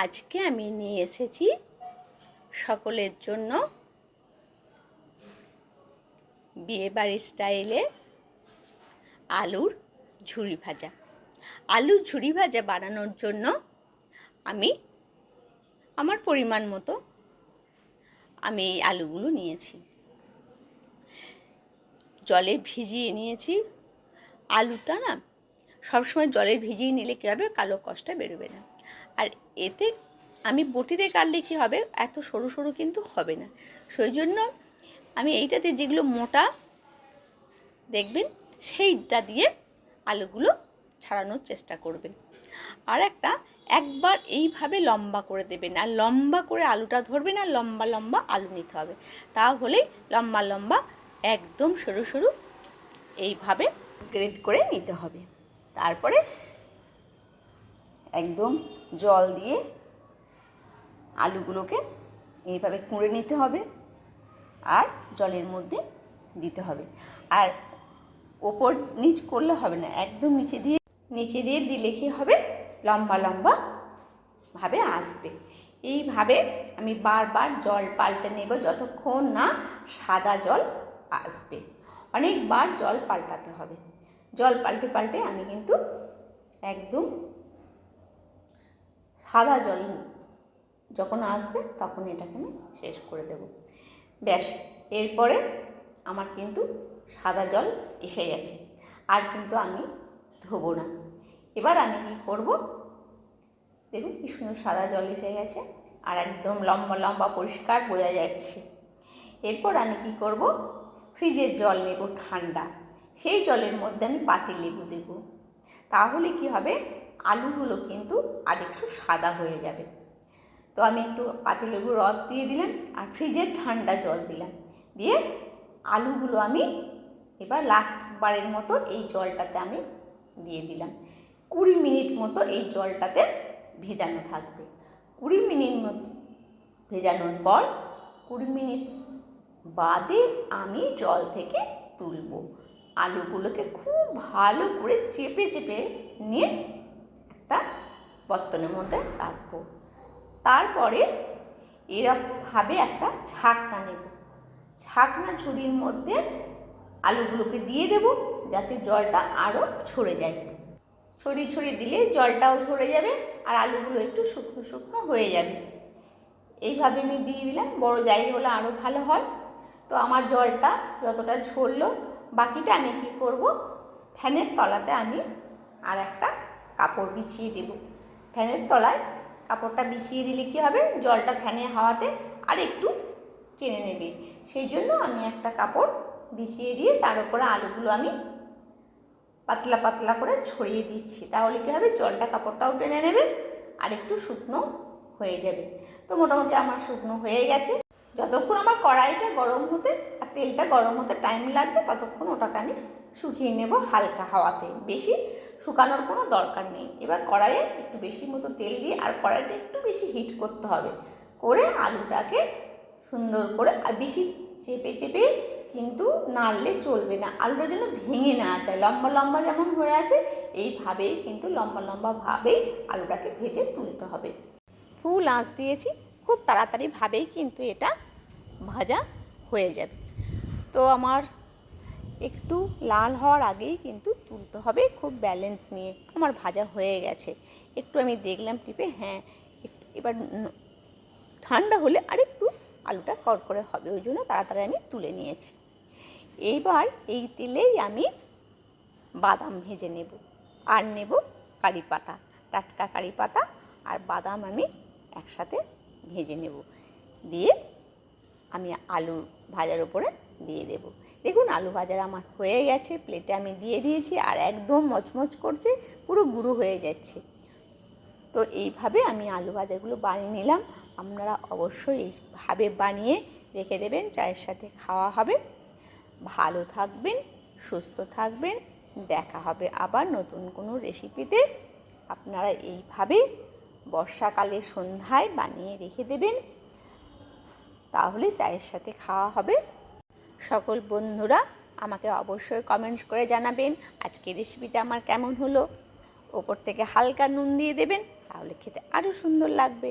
আজকে আমি নিয়ে এসেছি সকলের জন্য বিয়েবাড়ির স্টাইলে আলুর ঝুরি ভাজা। আলুর ঝুরি ভাজা বানানোর জন্য আমি আমার পরিমাণ মতো আমি এই আলুগুলো নিয়েছি। জলে ভিজিয়ে নিয়েছি। আলুটা না সবসময় জলে ভিজিয়ে নিলে কী হবে? কালো কষটা বেরোবে না। আর এতে আমি বটিতে কাটলে কী হবে? এত সরু সরু কিন্তু হবে না। সেই জন্য আমি এইটাতে যেগুলো মোটা, দেখবেন সেইটা দিয়ে আলুগুলো ছাড়ানোর চেষ্টা করবেন। আর একটা, একবার এইভাবে লম্বা করে দেবেন। আর লম্বা করে আলুটা ধরবেন আর লম্বা লম্বা আলু নিতে হবে। তাহলেই লম্বা লম্বা একদম সরু সরু এইভাবে গ্রেড করে নিতে হবে। তারপরে একদম জল দিয়ে আলুগুলোকে এইভাবে কুঁড়ে নিতে হবে আর জলের মধ্যে দিতে হবে। আর ওপর নিচ করলে হবে না, একদম নিচে দিয়ে নিচে দিয়ে দিলে কি হবে? লম্বা লম্বা ভাবে আসবে। এইভাবে আমি বারবার জল পাল্টে নেব যতক্ষণ না সাদা জল আসবে। অনেকবার জল পাল্টাতে হবে। জল পাল্টে পাল্টে আমি কিন্তু একদম সাদা জল যখন আসবে তখন এটাকে আমি শেষ করে দেব। ব্যাস, এরপরে আমার কিন্তু সাদা জল এসে গেছে, আর কিন্তু আমি ধোবো না। এবার আমি কি করব? দেখুন কি সুন্দর সাদা জল এসে গেছে, আর একদম লম্বা লম্বা পরিষ্কার বোঝা যাচ্ছে। এরপর আমি কি করব? ফ্রিজের জল নেব ঠান্ডা। সেই জলের মধ্যে আমি পাতি লেবু দেব। তাহলে কি হবে? আলুগুলো কিন্তু আর একটু সাদা হয়ে যাবে। তো আমি একটু পাতিলেবুর রস দিয়ে দিলাম আর ফ্রিজের ঠান্ডা জল দিলাম। দিয়ে আলুগুলো আমি এবার লাস্ট বারের মতো এই জলটাতে আমি দিয়ে দিলাম। কুড়ি মিনিট মতো এই জলটাতে ভেজানো থাকবে। কুড়ি মিনিট মতো ভেজানোর পর কুড়ি মিনিট বাদে আমি জল থেকে তুলব। আলুগুলোকে খুব ভালো করে চেপে চেপে নিয়ে বর্তনের মধ্যে রাখব। তারপরে এরকমভাবে একটা ছাকনা নেব। ছাকনা ঝুড়ির মধ্যে আলুগুলোকে দিয়ে দেব যাতে জলটা আরও ছড়ে যায়। ছড়িয়ে ছড়িয়ে দিলে জলটাও ঝরে যাবে আর আলুগুলো একটু শুকনো শুকনো হয়ে যাবে। এইভাবে আমি দিয়ে দিলাম, বড় জায়গা হলে আরও ভালো হয়। তো আমার জলটা যতটা ঝরলো, বাকিটা আমি কি করব? ফ্যানের তলাতে আমি আর একটা কাপড় বিছিয়ে দেব। ফ্যানের তলায় কাপড়টা বিছিয়ে দিলে কী হবে? জলটা ফ্যানে হাওয়াতে আর একটু টেনে নেবে। সেই জন্য আমি একটা কাপড় বিছিয়ে দিয়ে তার উপরে আলুগুলো আমি পাতলা পাতলা করে ছড়িয়ে দিচ্ছি। তাহলে কী হবে? জলটা কাপড়টাও টেনে নেবে আর একটু শুকনো হয়ে যাবে। তো মোটামুটি আমার শুকনো হয়ে গেছে। যতক্ষণ আমার কড়াইটা গরম হতে আর তেলটা গরম হতে টাইম লাগবে, ততক্ষণ ওটাকে আমি শুকিয়ে নেব হালকা হাওয়াতে। বেশি শুকানোর কোনো দরকার নেই। এবার কড়াইয়ে একটু বেশি মতো তেল দিয়ে আর কড়াইটা একটু বেশি হিট করতে হবে। করে আলুটাকে সুন্দর করে আর বেশি চেপে চেপে কিন্তু নাড়লে চলবে না। আলুটা যেন ভেঙে না যায়। লম্বা লম্বা যেমন হয়ে আছে, এইভাবেই কিন্তু লম্বা লম্বা ভাবেই আলুটাকে ভেজে তুলতে হবে। ফুল আঁচ দিয়েছি, খুব তাড়াতাড়িভাবেই কিন্তু এটা ভাজা হয়ে যাবে। তো আমার একটু লাল হওয়ার আগেই কিন্তু তুলতে হবে, খুব ব্যালেন্স নিয়ে। আমার ভাজা হয়ে গেছে। একটু আমি দেখলাম টিপে হ্যাঁ এবার ঠান্ডা হলে আরেকটু আলুটা কড়কড়ে হবে, ওই জন্য তাড়াতাড়ি আমি তুলে নিয়েছি। এইবার এই তেলেই আমি বাদাম ভেজে নেব আর নেব কারি পাতা, টাটকা কারি পাতা আর বাদাম আমি একসাথে ভেজে নেব। দিয়ে আমি আলু ভাজার উপরে দিয়ে দেব। দেখুন, আলু ভাজার আমার হয়ে গেছে প্লেটে আমি দিয়ে দিয়েছি আর একদম মচমচ করছে, পুরো গুঁড়ো হয়ে যাচ্ছে। তো এইভাবে আমি আলু ভাজাগুলো বানিয়ে নিলাম। আপনারা অবশ্যই এইভাবে বানিয়ে রেখে দেবেন, চায়ের সাথে খাওয়া হবে। ভালো থাকবেন, সুস্থ থাকবেন, দেখা হবে আবার নতুন কোনো রেসিপিতে আপনারা এইভাবে বর্ষাকালে সন্ধ্যায় বানিয়ে রেখে দেবেন। তাহলে চায়ের সাথে খাওয়া হবে। সকল বন্ধুরা আমাকে অবশ্যই কমেন্টস করে জানাবেন আজকে রেসিপিটা আমার কেমন হলো? ওপর থেকে হালকা নুন দিয়ে দেবেন, তাহলে খেতে আরও সুন্দর লাগবে।